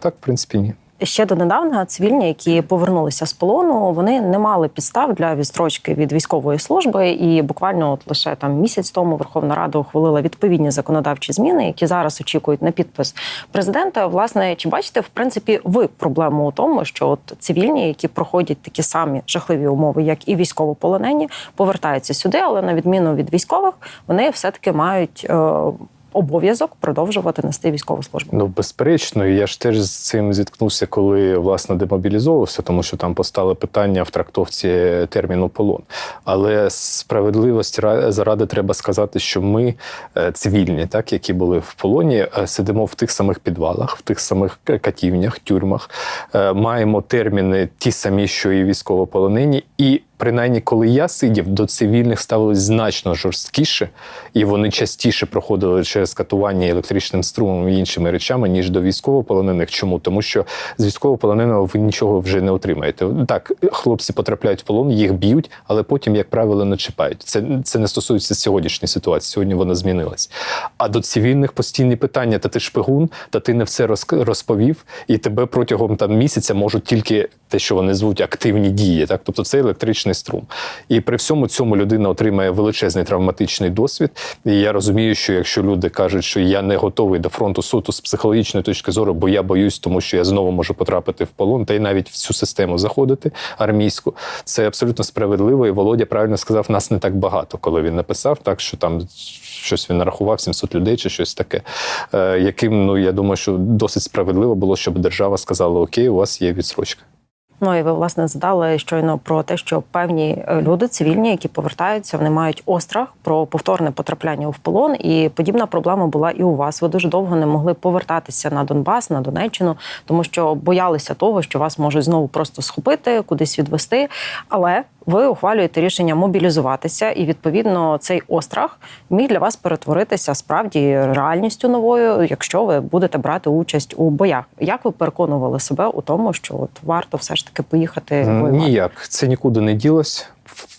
Так, в принципі, ні. Ще донедавна цивільні, які повернулися з полону, вони не мали підстав для відстрочки від військової служби. І буквально от лише там місяць тому Верховна Рада ухвалила відповідні законодавчі зміни, які зараз очікують на підпис президента. Власне, чи бачите в принципі ви проблему у тому, що от цивільні, які проходять такі самі жахливі умови, як і військовополонені, повертаються сюди, але на відміну від військових, вони все таки мають. Е- Обов'язок продовжувати нести військову службу. Ну, безперечно, я ж теж з цим зіткнувся, коли власне демобілізовувався, тому що там постали питання в трактовці терміну полон. Але справедливості ра- заради треба сказати, що ми е, цивільні, так які були в полоні, е, сидимо в тих самих підвалах, в тих самих катівнях, тюрмах, е, маємо терміни ті самі, що і військовополонені, і принаймні, коли я сидів, до цивільних ставились значно жорсткіше, і вони частіше проходили через катування електричним струмом і іншими речами, ніж до військовополонених. Чому? Тому що з військовополоненого ви нічого вже не отримаєте. Так, хлопці потрапляють в полон, їх б'ють, але потім, як правило, не чіпають. Це, це не стосується сьогоднішньої ситуації. Сьогодні вона змінилась. А до цивільних постійні питання: та ти шпигун, та ти не все роз- розповів, і тебе протягом там місяця можуть тільки те, що вони звуть активні дії, так тобто це електричний струм. І при всьому цьому людина отримає величезний травматичний досвід. І я розумію, що якщо люди кажуть, що я не готовий до фронту суто з психологічної точки зору, бо я боюсь, тому що я знову можу потрапити в полон, та й навіть в цю систему заходити армійську, це абсолютно справедливо. І Володя правильно сказав, нас не так багато, коли він написав, так що там щось він нарахував 700 людей чи щось таке, е, яким ну я думаю, що досить справедливо було, щоб держава сказала: Окей, у вас є відсрочка. Ну і ви власне задали щойно про те, що певні е, люди, цивільні, які повертаються, вони мають острах про повторне потрапляння в полон. І подібна проблема була і у вас. Ви дуже довго не могли повертатися на Донбас, на Донеччину, тому що боялися того, що вас можуть знову просто схопити, кудись відвести. Але ви ухвалюєте рішення мобілізуватися, і відповідно цей острах міг для вас перетворитися справді реальністю новою, якщо ви будете брати участь у боях. Як ви переконували себе у тому, що от варто все ж таки поїхати воювати? Ніяк, це нікуди не ділось.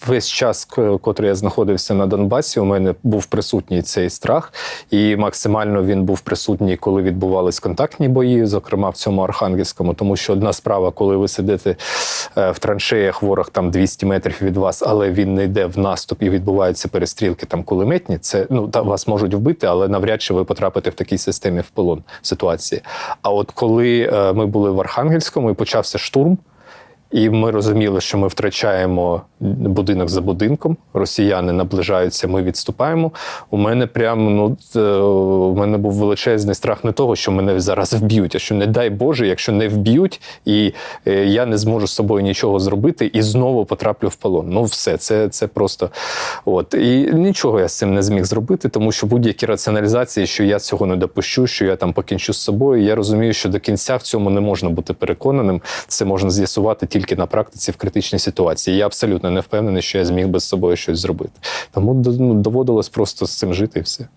Весь час, котрий я знаходився на Донбасі, у мене був присутній цей страх, і максимально він був присутній, коли відбувались контактні бої, зокрема в цьому архангельському. Тому що одна справа, коли ви сидите е, в траншеях, ворог там 200 метрів від вас, але він не йде в наступ і відбуваються перестрілки там кулеметні. Це ну та вас можуть вбити, але навряд чи ви потрапите в такій системі в полон ситуації. А от коли е, ми були в Архангельському і почався штурм. І ми розуміли, що ми втрачаємо будинок за будинком. Росіяни наближаються, ми відступаємо. У мене прямо ну е, у мене був величезний страх не того, що мене зараз вб'ють, а що не дай Боже, якщо не вб'ють, і е, я не зможу з собою нічого зробити, і знову потраплю в полон. Ну, все, це, це просто от і нічого я з цим не зміг зробити, тому що будь-які раціоналізації, що я цього не допущу, що я там покінчу з собою. Я розумію, що до кінця в цьому не можна бути переконаним. Це можна з'ясувати тільки на практиці в критичній ситуації. Я абсолютно не впевнений, що я зміг би з собою щось зробити. Тому ну, доводилось просто з цим жити і все.